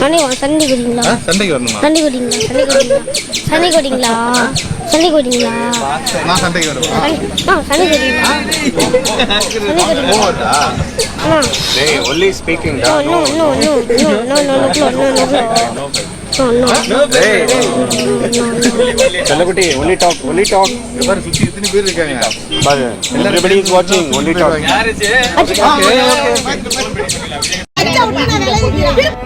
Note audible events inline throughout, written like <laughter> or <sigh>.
சண்டை சண்டை கொடிங்களா ஆ, சண்டைக்கு வரணுமா? சண்டை கொடிங்களா சண்டை கொடிங்களா சண்டை கொடிங்களா சண்டை நான் சண்டைக்கு வருவேன் ஆ சண்டை கொடிங்களா சண்டை கொடிங்களா Hey, only speaking. No no no no no no no no no no no no Hey, Celebrity, only talk, only talk. பாரு சுத்தி இத்தனை பேர் இருக்காங்க everybody is watching, only talk. அடிச்சா விட்டு நான் விலகிக்கிறேன்.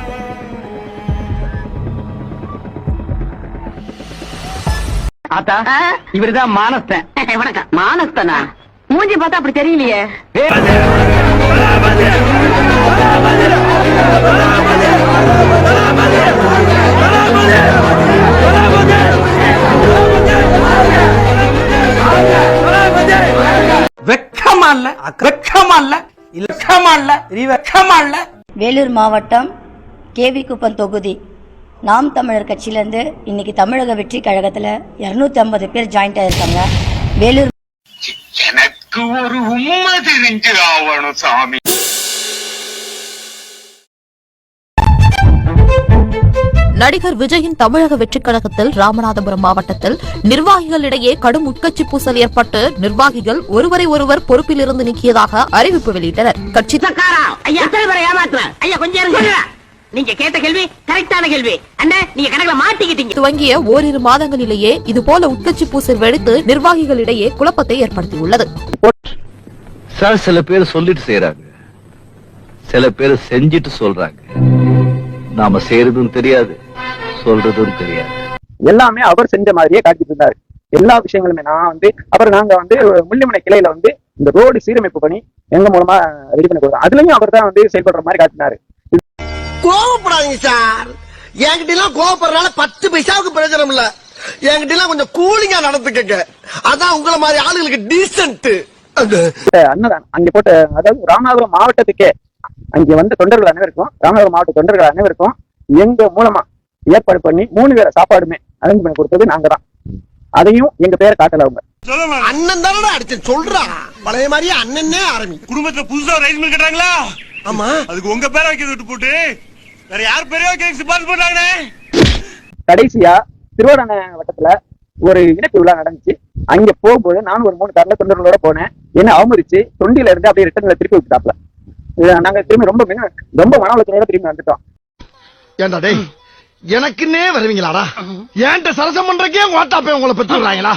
ஆத்தா இவருதான் மானஸ்தன் வணக்கம் மானஸ்தனா மூஞ்சி பார்த்தா அப்படி தெரியலையே. வெக்கமா இல்ல வெக்கமா இல்ல வெக்கமா இல்ல வெக்கமா இல்ல வேலூர் மாவட்டம் கேவி குப்பம் தொகுதி. நாம் தமிழர் கட்சியிலேருந்து இன்னைக்கு தமிழக வெற்றி கழகத்தில் இரநூத்தி ஐம்பது பேர் ஜாயின்ட் ஆயிருக்காங்க வேலூர் எனக்கு ஒரு உண்மை தெரிஞ்சு ஆவணும் சாமி. நடிகர் விஜயின் தமிழக வெற்றிக் கழகத்தில் ராமநாதபுரம் மாவட்டத்தில் நிர்வாகிகளிடையே கடும் உட்கட்சி பூசல் ஏற்பட்டு நிர்வாகிகள் ஒருவரை ஒருவர் பொறுப்பிலிருந்து நீக்கியதாக அறிவிப்பு வெளியிட்டனர். கட்சி நீங்க கேட்ட கேள்வி கரெக்டான கேள்வி. அண்ணா நீங்க கணக்குல மாட்டிக்கிட்டீங்க. துவங்கிய ஓரிரு மாதங்களிலேயே இதுபோல உட்கட்சி பூசல் வெடித்து நிர்வாகிகளிடையே குழப்பத்தை ஏற்படுத்தியுள்ளது. சார் சில பேர் சொல்லிட்டு செய்யறாங்க சில பேர் செஞ்சிட்டு சொல்றாங்க. நாம செய்யறதும் தெரியாது சொல்றதும் தெரியாது. எல்லாமே அவர் செஞ்ச மாதிரியே காட்டிட்டு இருந்தாரு. எல்லா விஷயங்களுமே நான் வந்து அப்புறம் நாங்க வந்து முள்ளிமலை கிளையில வந்து இந்த ரோடு சீரமைப்பு பண்ணி எங்க மூலமா ரெடி பண்ணி கொடுத்தோம். அதுலயும் அவர் தான் வந்து செயல்படுற மாதிரி காட்டினாரு. கோவப்படாதீங்க சார். என்கிட்ட எல்லாம் கோவப்படுறதுனால பத்து பைசாவுக்கு பிரயோஜனம் இல்ல. என்கிட்ட எல்லாம் கொஞ்சம் கூலிங்கா நடந்துக்கங்க. அதான் உங்களை மாதிரி ஆளுங்களுக்கு டீசென்ட் அன்னதானம் அங்க போட்ட அதாவது ராமநாதபுரம் மாவட்டத்துக்கே அங்க வந்த தொண்டர்கள் அனைவருக்கும் ராமநாதபுரம் மாவட்ட தொண்டர்கள் அனைவருக்கும் எங்க மூலமா ஏற்பாடு பண்ணி மூணு வேளை சாப்பாடுமே அரேஞ்ச் பண்ணி கொடுத்தது நாங்க தான். அதையும் எங்க பேரை காட்டல அவங்க. அண்ணன் தானடா அடிச்சேன். சொல்றா. பழைய மாதிரியே அண்ணனே ஆரம்பி. குடும்பத்துல புதுசா ரைஸ் மில் கட்டுறாங்களா? ஆமா. அதுக்கு உங்க பேரை வைக்கிறது விட்டு போட்டு. வேற யார் பேரையோ வைக்க சிபாரிசு பண்றாங்கண்ணே கடைசியா திருவாரண வட்டத்துல ஒரு இணைப்பு விழா நடந்துச்சு. அங்க போகும்போது நானும் ஒரு மூணு கார்ல தொண்டர்களோட போனேன். என்ன அவமதிச்சு தொண்டியில இருந்து அப்படியே ரிட்டர்ன்ல திருப்பி விட்டாப்ல இது நாங்க திரும்பி ரொம்ப ரொம்ப மன உளைச்சலோட திரும்பி வந்துட்டோம். ஏண்டா டேய் எனக்குன்னே வருவீங்களாடா? ஏன்ட்ட சரசம் பண்றக்கே ஓட்டாப்பே உங்களை பெற்றுறாங்களா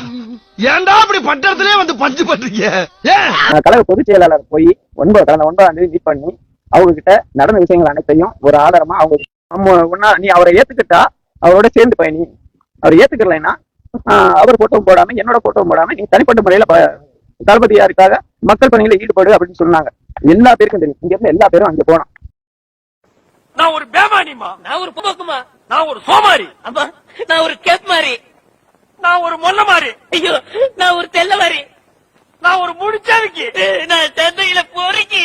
ஏன்டா அப்படி பட்டத்திலே வந்து பஞ்சு பண்றீங்க? கழக பொதுச் செயலாளர் போய் ஒன்பது கடந்த ஒன்பதாம் தேதி மீட் பண்ணி அவங்க கிட்ட நடந்த விஷயங்கள் அனைத்தையும் ஒரு ஆதாரமா அவங்க நம்ம ஒன்னா நீ அவரை ஏத்துக்கிட்டா அவரோட சேர்ந்து பயணி அவர் ஏத்துக்கலைன்னா அவர் போட்டோவும் போடாம என்னோட போட்டோவும் போடாம நீ தனிப்பட்ட முறையில தளபதியாருக்காக மக்கள் பணியில ஈடுபடு அப்படின்னு சொன்னாங்க. எல்லா பேருக்கும் தெரியும். இங்க இருந்து எல்லா பேரும் அங்க போனோம். நான் ஒரு பேமானிமா. நான் ஒரு புபக்குமா நான் ஒரு சோமாரி. நான் ஒரு கேப் மாரி நான் ஒரு மொல்ல மாறி ஐயோ நான் ஒரு தெல்ல மாறி நான் ஒரு முடிச்சாவிக்கு நான் சென்னையில பொறுக்கி.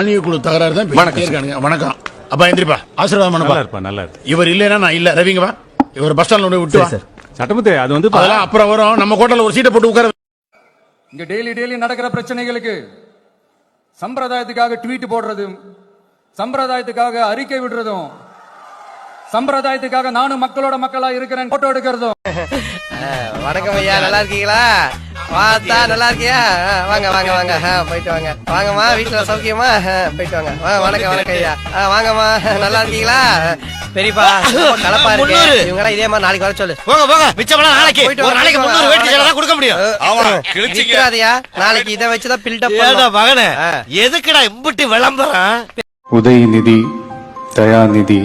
ஆன்மீக குழு தகராறு தான் பேசிட்டே இருக்கானுங்க. வணக்கம். அப்பா எந்திரிப்பா. ஆசீர்வாதம் பண்ணப்பா. இருப்பா நல்லா இருக்கு இவர் இல்லைன்னா நான் இல்ல. ரவிங்க வா. இவர் பஸ் ஸ்டாண்ட்ல கொண்டு விட்டு வா. சட்டமத்தை அது வந்து அதெல்லாம் அப்புறம் வரும். நம்ம கோட்டல ஒரு சீட்டை போட்டு உட்கார இங்க டெய்லி டெய்லி நடக்கிற பிரச்சனைகளுக்கு சம்பிரதாயத்துக்காக ட்வீட் போடுறதும் சம்பிரதாயத்துக்காக அறிக்கை விடுறதும் சம்பிரதாயத்துக்காக நானும் மக்களோட மக்களா இருக்கிறேன் போட்டோ எடுக்கிறதும். <laughs> வணக்கம் ஐயா நல்லா இருக்கீங்களா? பார்த்தா நல்லா இருக்கியா? வாங்க வாங்க வாங்க. போயிட்டு வாங்க. வாங்கம்மா வீட்டுல சௌக்கியமா? போயிட்டு வாங்க. வணக்கம் வணக்கம் ஐயா. வாங்கம்மா. நல்லா இருக்கீங்களா? பெரியப்பா கலப்பா இருக்கு. இவங்க இதே மாதிரி நாளைக்கு வர சொல்லு. போங்க போங்க. மிச்சமெல்லாம் நாளைக்கு. போயிட்டு ஒரு நாளைக்கு. முன்னூறு வேட்டி சேலை தான் கொடுக்க முடியும். விட்டுறாதயா நாளைக்கு இதை வச்சுதான் பில்டப் ஏடா மகனே எதுக்குடா இம்புட்டு விளம்பரம்? உதயநிதி தயாநிதி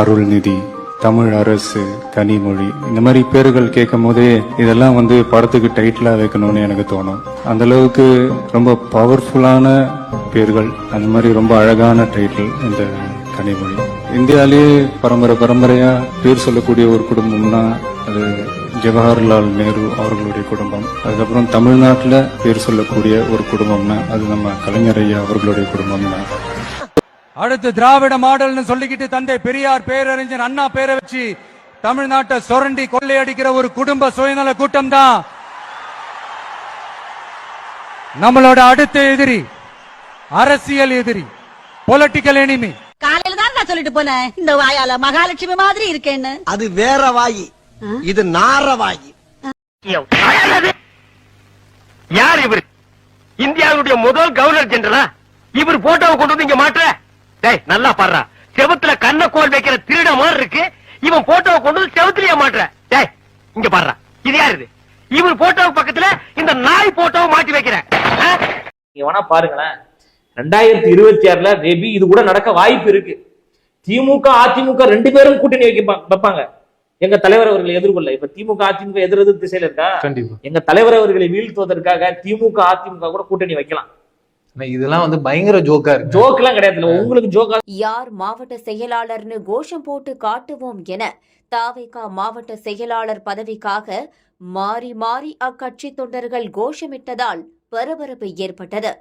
அருள்நிதி. தமிழ் அரசு கனிமொழி இந்த மாதிரி பேர்கள் கேட்கும் போதே இதெல்லாம் வந்து படத்துக்கு டைட்டிலா வைக்கணும்னு எனக்கு தோணும். அந்த அளவுக்கு ரொம்ப பவர்ஃபுல்லான பேர்கள் அந்த மாதிரி ரொம்ப அழகான டைட்டில் இந்த கனிமொழி இந்தியாவிலேயே பரம்பரை பரம்பரையா பேர் சொல்லக்கூடிய ஒரு குடும்பம்னா அது ஜவஹர்லால் நேரு அவர்களுடைய குடும்பம். அதுக்கப்புறம் தமிழ்நாட்டில் பேர் சொல்லக்கூடிய ஒரு குடும்பம்னா அது நம்ம கலைஞர் ஐயா அவர்களுடைய குடும்பம் தான் அடுத்து திராவிட மாடல்னு சொல்லிக்கிட்டு தந்தை பெரியார் பேரறிஞர் அண்ணா பேரை வச்சு தமிழ்நாட்டை சுரண்டி கொள்ளையடிக்கிற ஒரு குடும்ப சுயநல கூட்டம் தான் நம்மளோட அடுத்த எதிரி அரசியல் எதிரி பொலிட்டிக்கல் எனிமி காலையில தான் நான் சொல்லிட்டு போனேன். இந்த வாயால மகாலட்சுமி மாதிரி இருக்கேன்னு. அது வேற வாயி. இது நார வாயி. யார் இவர்? இந்தியாவுடைய முதல் கவர்னர் ஜெனரலா? இவர் போட்டோவை கொண்டு வந்து இங்க மாற்ற டேய் நல்லா பாடுறா. செவத்துல கண்ண கோல் வைக்கிற திருட மாதிரி இருக்கு. இவன் போட்டோவை கொண்டு வந்து செவத்துலயே மாற்ற டேய் இங்க பாடுறா. இது யாரு இது? இவர் போட்டோ பக்கத்துல இந்த நாய் போட்டோவை மாட்டி வைக்கிற. ஆ? நீங்க வேணா பாருங்களேன். ரெண்டாயிரத்தி இருபத்தி ஆறுல மேபி இது கூட நடக்க வாய்ப்பு இருக்கு. திமுக அதிமுக ரெண்டு பேரும் கூட்டணி வைக்க வைப்பாங்க. எங்க தலைவர் அவர்களை எதிர்கொள்ள. இப்ப திமுக அதிமுக எதிர் எதிர் திசையில இருக்கா? கண்டிப்பா. எங்க தலைவர் அவர்களை வீழ்த்துவதற்காக திமுக அதிமுக கூட கூட்டணி வைக்கலாம். இதெல்லாம் வந்து பயங்கர ஜோக்கா இருக்கு. ஜோக் எல்லாம் கிடையாது. உங்களுக்கு ஜோக்கா யார் மாவட்ட செயலாளர்னு கோஷம் போட்டு காட்டுவோம் என தாவேகா மாவட்ட செயலாளர் பதவிக்காக மாறி மாறி அக்கட்சி தொண்டர்கள் கோஷமிட்டதால் பரபரப்பு ஏற்பட்டது.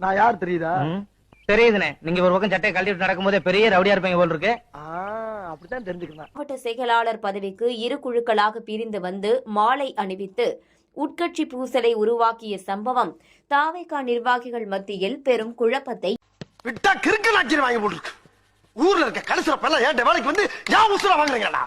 நான் யார் தெரியுதா? தெரியுதுண்ணே நீங்க ஒரு பக்கம் சட்டையை கழட்டிட்டு நடக்கும்போதே பெரிய ரவுடியா இருப்பீங்க போல் இருக்கு. அப்படித்தான் தெரிஞ்சுக்கலாம் மாவட்ட செயலாளர் பதவிக்கு இரு குழுக்களாக பிரிந்து வந்து மாலை அணிவித்து உட்கட்சி பூசலை உருவாக்கிய சம்பவம் தாவேகா நிர்வாகிகள் மத்தியில் பெரும் குழப்பத்தை விட்டா கிறுக்கு நாச்சிரி வாங்கி போட்டுருக்கு. ஊர்ல இருக்க கடைசில பல்ல ஏன் வேலைக்கு வந்து ஏன் உசுர வாங்குறீங்களா